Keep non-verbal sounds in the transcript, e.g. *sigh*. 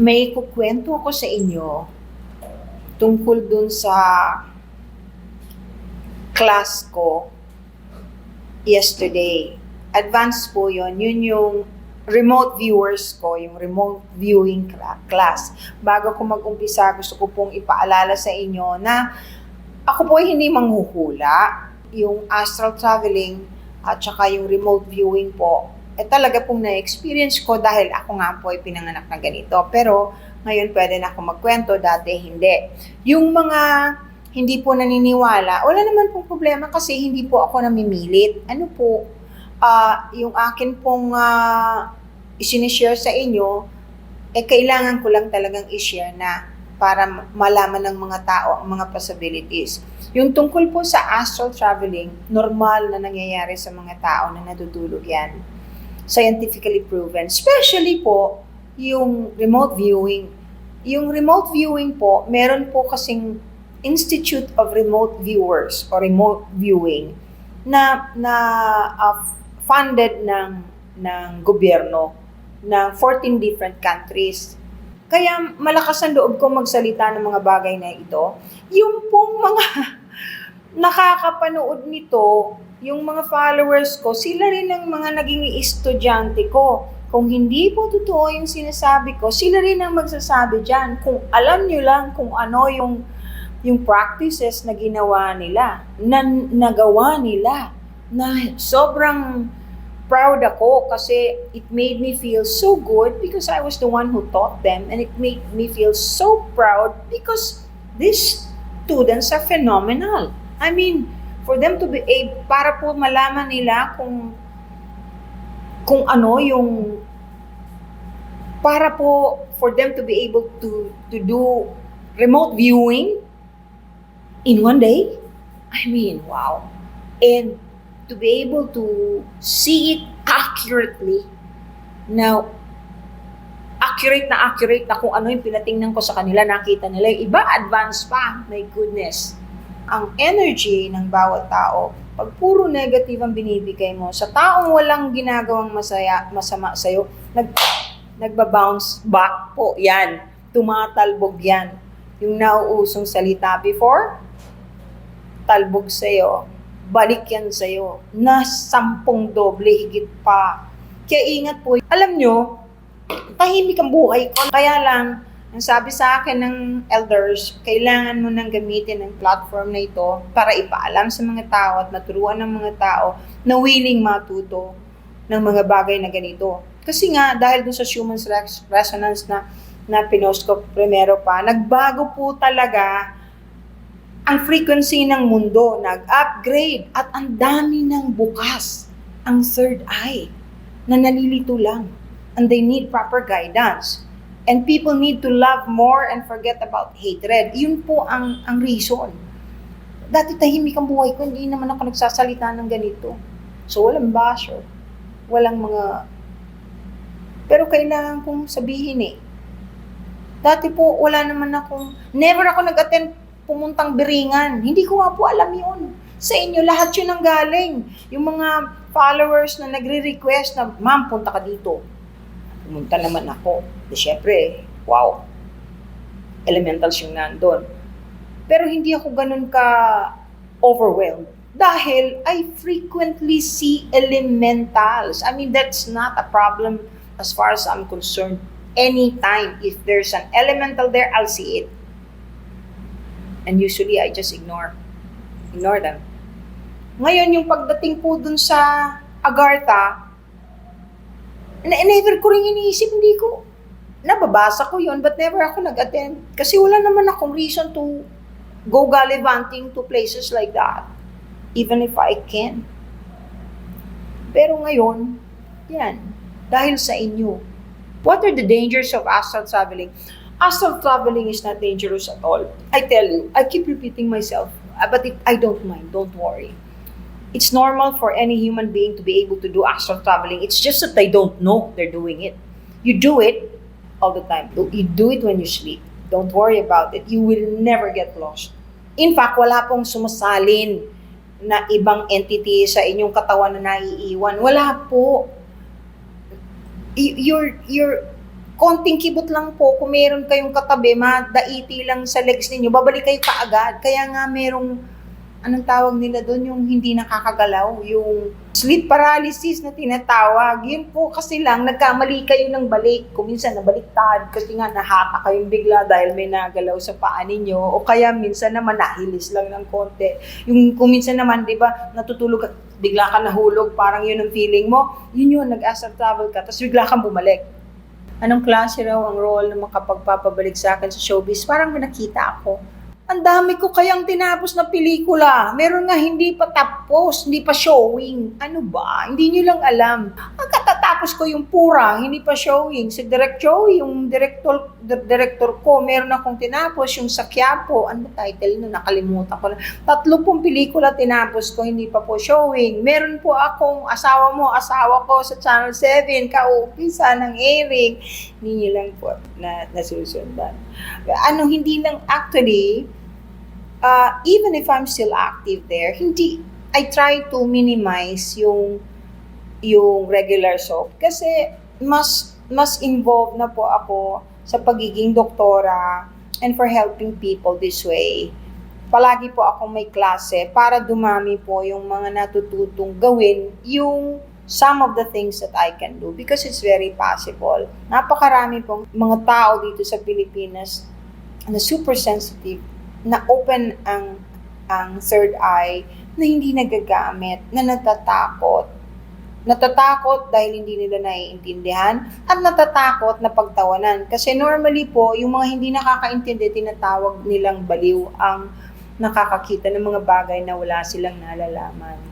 may kukwento ako sa inyo tungkol dun sa class ko yesterday. Advanced po yon Yun yung remote viewers ko, yung remote viewing cla- class. Bago ko mag-umpisa, gusto ko pong ipaalala sa inyo na ako po ay hindi manghuhula. Yung astral traveling at saka yung remote viewing po, eh talaga pong na-experience ko dahil ako nga po ay pinanganak na ganito. Pero ngayon pwede na ako magkwento, dati hindi. Yung mga hindi po naniniwala, wala naman pong problema kasi hindi po ako namimilit. Ano po, ah, yung akin pong uh, isinishare sa inyo, eh kailangan ko lang talagang i-share na para ma- malaman ng mga tao ang mga possibilities. Yung tungkol po sa astral traveling, normal na nangyayari sa mga tao na natutulog yan. Scientifically proven. Especially po, yung remote viewing. Yung remote viewing po, meron po kasing Institute of Remote Viewers or Remote Viewing na na uh, funded ng ng gobyerno ng 14 different countries. Kaya malakas ang loob ko magsalita ng mga bagay na ito. Yung pong mga *laughs* nakakapanood nito, yung mga followers ko, sila rin ang mga naging estudyante ko. Kung hindi po totoo yung sinasabi ko, sila rin ang magsasabi dyan. Kung alam nyo lang kung ano yung yung practices na ginawa nila, na nagawa nila, na sobrang proud ako kasi it made me feel so good because I was the one who taught them and it made me feel so proud because these students are phenomenal. I mean, for them to be able, para po malaman nila kung kung ano yung para po for them to be able to to do remote viewing in one day. I mean, wow. And to be able to see it accurately. Now, accurate na accurate na kung ano yung pinatingnan ko sa kanila, nakita nila. Yung iba, advanced pa. My goodness. Ang energy ng bawat tao, pag puro negative ang binibigay mo, sa taong walang ginagawang masaya, masama sa'yo, nag, nagba-bounce back po. Yan. Tumatalbog yan. Yung nauusong salita before, talbog sa'yo, balik yan sa'yo, na sampung doble, higit pa. Kaya ingat po. Alam nyo, tahimik ang buhay ko. Kaya lang, ang sabi sa akin ng elders, kailangan mo nang gamitin ang platform na ito para ipaalam sa mga tao at maturuan ng mga tao na willing matuto ng mga bagay na ganito. Kasi nga, dahil dun sa human res- resonance na, na pinost ko primero pa, nagbago po talaga ang frequency ng mundo. Nag-upgrade at ang dami ng bukas ang third eye na nalilito lang. And they need proper guidance and people need to love more and forget about hatred yun po ang ang reason dati tahimik ang buhay ko hindi naman ako nagsasalita ng ganito so walang basher walang mga pero kailangan kong sabihin eh dati po wala naman akong never ako nag-attend pumuntang biringan. Hindi ko nga po alam yun. Sa inyo, lahat yun ang galing. Yung mga followers na nagre-request na, ma'am, punta ka dito. Pumunta naman ako. Di syempre, wow. Elementals yung nandun. Pero hindi ako ganun ka overwhelmed. Dahil I frequently see elementals. I mean, that's not a problem as far as I'm concerned. Anytime, if there's an elemental there, I'll see it. And usually, I just ignore. Ignore them. Ngayon, yung pagdating po dun sa Agartha, na never ko rin iniisip, hindi ko, nababasa ko yon but never ako nag-attend. Kasi wala naman akong reason to go gallivanting to places like that. Even if I can. Pero ngayon, yan, dahil sa inyo. What are the dangers of astral traveling? Astral traveling is not dangerous at all. I tell you, I keep repeating myself, uh, but it, I don't mind, don't worry. It's normal for any human being to be able to do astral traveling. It's just that they don't know they're doing it. You do it all the time. You do it when you sleep. Don't worry about it. You will never get lost. In fact, wala pong sumasalin na ibang entity sa inyong katawan na naiiwan. Wala po. You're, you're konting kibot lang po, kung meron kayong katabi, madaiti lang sa legs ninyo, babalik kayo kaagad. Kaya nga merong, anong tawag nila doon, yung hindi nakakagalaw, yung sleep paralysis na tinatawag. Yun po kasi lang, nagkamali kayo ng balik. Kung minsan nabaliktad, kasi nga nahata kayong bigla dahil may nagalaw sa paa ninyo. O kaya minsan naman nahilis lang ng konti. Yung kung minsan naman, di ba, natutulog ka, bigla ka nahulog, parang yun ang feeling mo. Yun yun, nag-astral travel ka, tapos bigla kang bumalik anong klase raw ang role ng makapagpapabalik sa akin sa showbiz, parang nakita ako. Ang dami ko kayang tinapos na pelikula. Meron nga hindi pa tapos, hindi pa showing. Ano ba? Hindi nyo lang alam. Ang katatapos ko yung pura, hindi pa showing. Si Direct Joey, yung director, di- director ko, meron akong tinapos, yung sa Quiapo. Ano title nun? Nakalimutan ko na. Tatlo pong pelikula tinapos ko, hindi pa po showing. Meron po akong asawa mo, asawa ko sa Channel 7, kaumpisa ng airing. Hindi nyo lang po na, nasusundan. Ano, hindi lang actually, uh, even if I'm still active there, hindi, I try to minimize yung, yung regular soap. Kasi mas, mas involved na po ako sa pagiging doktora and for helping people this way. Palagi po ako may klase para dumami po yung mga natututong gawin yung some of the things that I can do because it's very possible. Napakarami pong mga tao dito sa Pilipinas na super sensitive, na open ang ang third eye, na hindi nagagamit, na natatakot. Natatakot dahil hindi nila naiintindihan at natatakot na pagtawanan. Kasi normally po, yung mga hindi nakakaintindi, tinatawag nilang baliw ang nakakakita ng mga bagay na wala silang nalalaman.